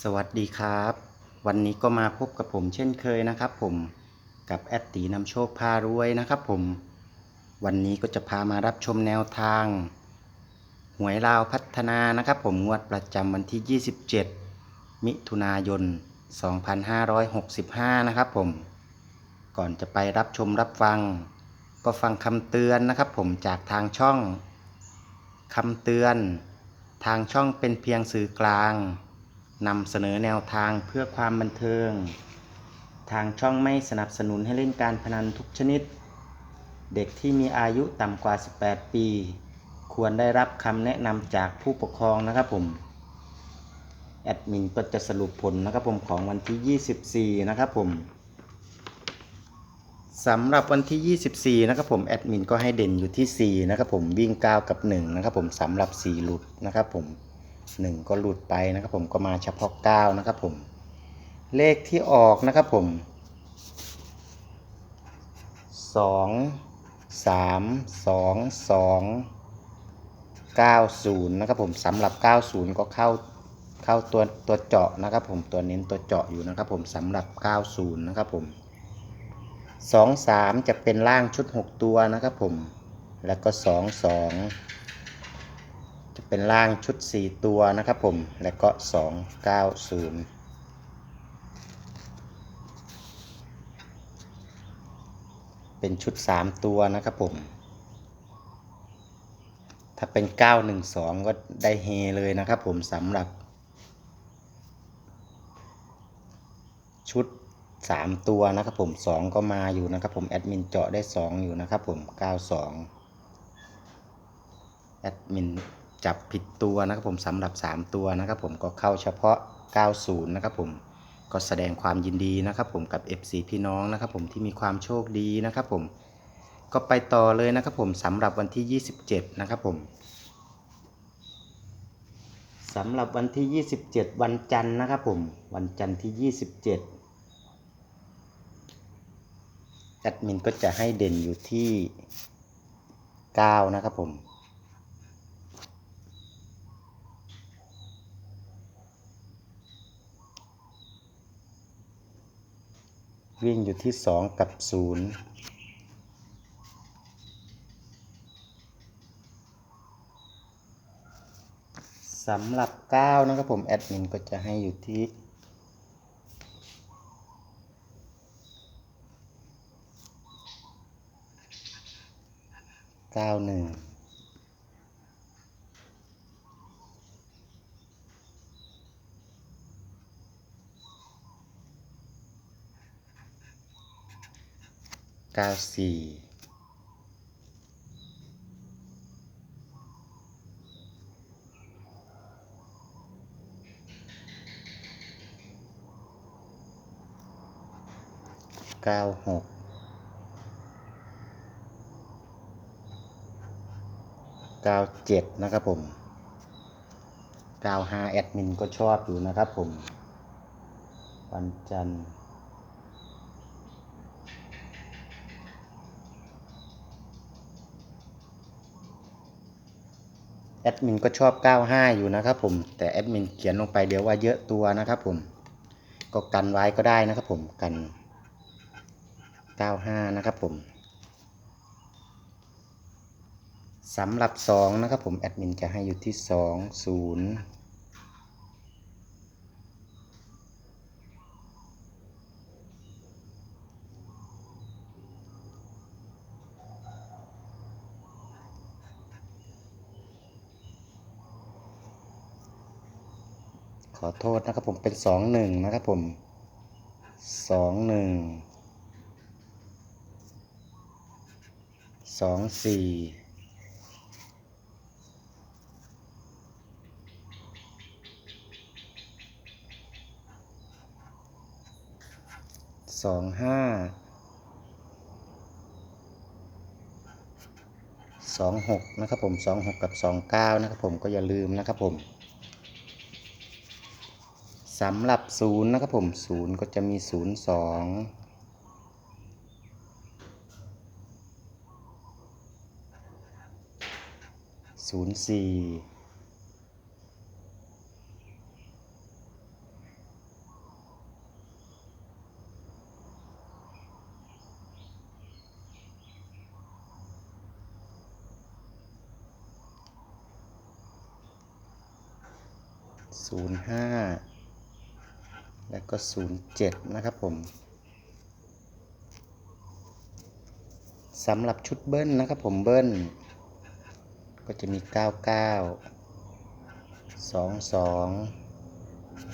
สวัสดีครับ วันนี้ก็มาพบกับผมเช่นเคยนะครับ ผมกับแอดตีนำโชคพารวยนะครับ ผม วันนี้ก็จะพามารับชมแนวทางหวยลาวพัฒนานะครับ ผมงวดประจำวันที่ 27 มิถุนายน 2565 นะครับ ผม ก่อนจะไปรับชมรับฟัง ก็ฟังคำเตือนนะครับ ผมจากทางช่องคำเตือน ทางช่องเป็นเพียงสื่อกลาง นำเสนอแนวทางเพื่อความบันเทิง ทางช่องไม่สนับสนุนให้เล่นการพนันทุกชนิด เด็กที่มีอายุต่ำกว่า 18 ปี ควรได้รับคำแนะนำจากผู้ปกครองนะครับผม แอดมินก็จะสรุปผลนะครับผมของวันที่ 24 นะครับผมสำหรับวันที่ 24 นะครับผมแอดมินก็ให้เด่นอยู่ที่ 4 นะครับผมวิ่ง 9 กับ 1 นะครับผมสำหรับ 4 หลุดนะครับผม 1 ก็หลุดไปนะครับผมก็มาเฉพาะ 9 นะครับผม เลขที่ออกนะครับผม 2 3 2 2 90 นะครับผมสำหรับ 90 ก็เข้าเข้าตัวตัวเจาะนะครับผมตัวเน้นตัวเจาะอยู่นะครับผมสำหรับ 90 นะครับผม 2 3 จะเป็นล่างชุด 6 ตัวนะครับผมแล้วก็ 2 2 เป็นล่างชุด 4 ตัวนะครับผม แล้วก็ 2 9 0 เป็นชุด 3 ตัวนะครับผม ถ้าเป็น 912 ก็ได้เฮเลยนะครับผมสำหรับ ชุด 3 ตัวนะครับผม 2 ก็มาอยู่นะครับผม แอดมินเจาะได้ 2 อยู่นะครับผม 92แอดมิน จับผิดตัวนะครับผมสำหรับ 3 ตัวนะครับผมก็เข้าเฉพาะ 90 นะครับผมก็แสดงความยินดีนะครับผมกับ FC พี่น้องนะครับผมที่มีความโชคดีนะครับผมก็ไปต่อเลยนะครับผมสำหรับวันที่ 27 นะครับผมสำหรับวันที่ 27 วันจันทร์นะครับผมวันจันทร์ที่ 27แอดมินก็จะให้เด่นอยู่ที่ 9 นะครับผม วิ่งอยู่ที่ 2 กับ 0 สำหรับ 9 นะครับผม แอดมินก็จะให้อยู่ที่เก้าสี่เก้าหกเก้าเจ็ดนะครับผมเก้าห้าแอดมินก็ชอบอยู่นะครับผม วันจันทร์ แอดมินก็ชอบ 95 อยู่นะครับผม แต่แอดมินเขียนลงไปเดี๋ยวว่าเยอะตัวนะครับผม ก็กันไว้ก็ได้นะครับผม กัน 95 นะครับผมสำหรับ 2 นะครับผม แอดมินจะให้อยู่ที่ 2 0 ขอโทษนะครับผมเป็น2 1นะครับผม2 1 2 4สองห้าสองหกนะครับผมสองหกกับสองเก้านะครับผมก็อย่าลืมนะครับผม สำหรับศูนย์นะครับผมศูนย์ก็จะมีศูนย์สองศูนย์สี่ศูนย์ห้า แล้วก็ 07 นะครับผมสำหรับชุดเบิ้ลนะครับผมเบิ้ล ก็จะมี 99 22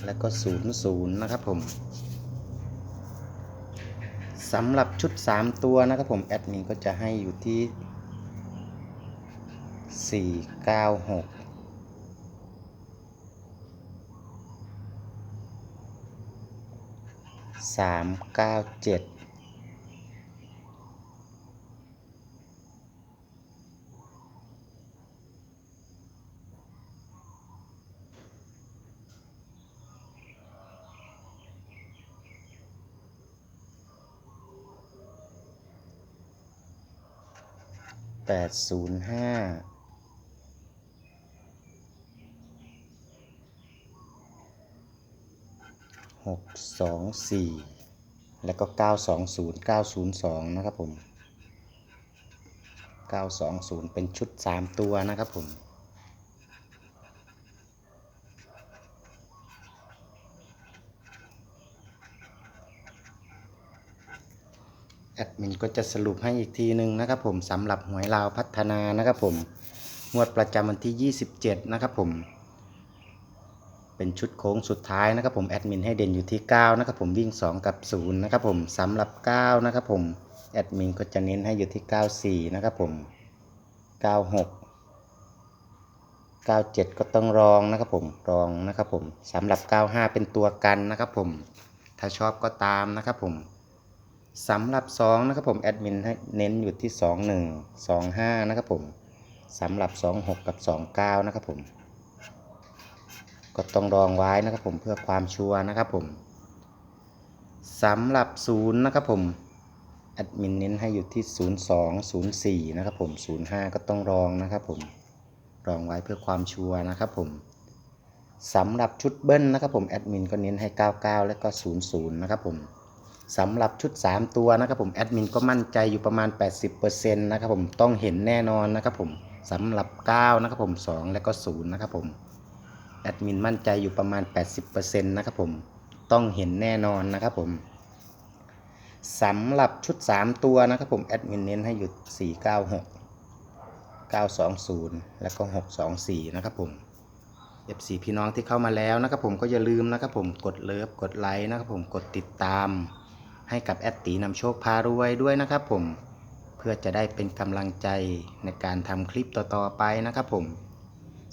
แล้วก็ 00 นะครับผมสำหรับชุด 3 ตัวนะครับผมแอดมินก็จะให้อยู่ที่ 496 สามเก้าเจ็ดแปดศูนย์ห้า หกสองสี่แล้วก็เก้าสองศูนย์เก้าศูนย์สองนะครับผมเก้าสองศูนย์เป็นชุดสามตัวนะครับผมแอดมินก็จะสรุปให้อีกทีหนึ่งนะครับผมสำหรับหวยลาวพัฒนานะครับผม งวดประจำวันที่ 27 นะครับผม เป็นชุดโค้งสุดท้ายนะครับผมแอดมินให้เด่นอยู่ที่ 9 นะครับผมวิ่ง 2 กับ 0 นะครับผมสำหรับ 9 นะครับผมแอดมินก็จะเน้นให้อยู่ที่ 94 นะครับผม 96 97 ก็ต้องรองนะครับผมรองนะครับผมสำหรับ 95 เป็นตัวกันนะครับผมถ้าชอบก็ตามนะครับผมสำหรับ 2 นะครับผมแอดมินให้เน้นอยู่ที่ 21 25 นะครับผมสำหรับ 26 กับ 29 นะครับผม ก็ต้องรองไว้นะครับผมเพื่อความชัวร์นะครับผมสำหรับ0นะครับผมแอดมินเน้นให้อยู่ที่ 02 04 นะครับผม 05 ก็ต้องรองนะครับผม รองไว้เพื่อความชัวร์นะครับผมสำหรับชุดเบิ้ลนะครับผมแอดมินก็เน้นให้ 99 และก็ 00 นะครับผมสำหรับชุด 3 ตัวนะครับผมแอดมินก็มั่นใจอยู่ประมาณ 80%นะครับผมต้องเห็นแน่นอนนะครับผมสำหรับ 9 นะครับผม 2 และก็ 0 นะครับผม แอดมินมั่นใจอยู่ประมาณ 80%นะครับผมต้องเห็นแน่นอนนะครับผมสำหรับชุด 3 ตัวนะครับผมแอดมินเน้นให้อยู่ 496 920 แล้วก็ 624 นะครับผม F4 พี่น้องที่เข้ามาแล้วนะครับผมก็อย่าลืมนะครับผมกดเลิฟกดไลค์นะครับผมกดติดตาม ให้กับแอดตีนำโชคพารวยด้วยนะครับผมเพื่อจะได้เป็นกำลังใจในการทำคลิปต่อๆไปนะครับผม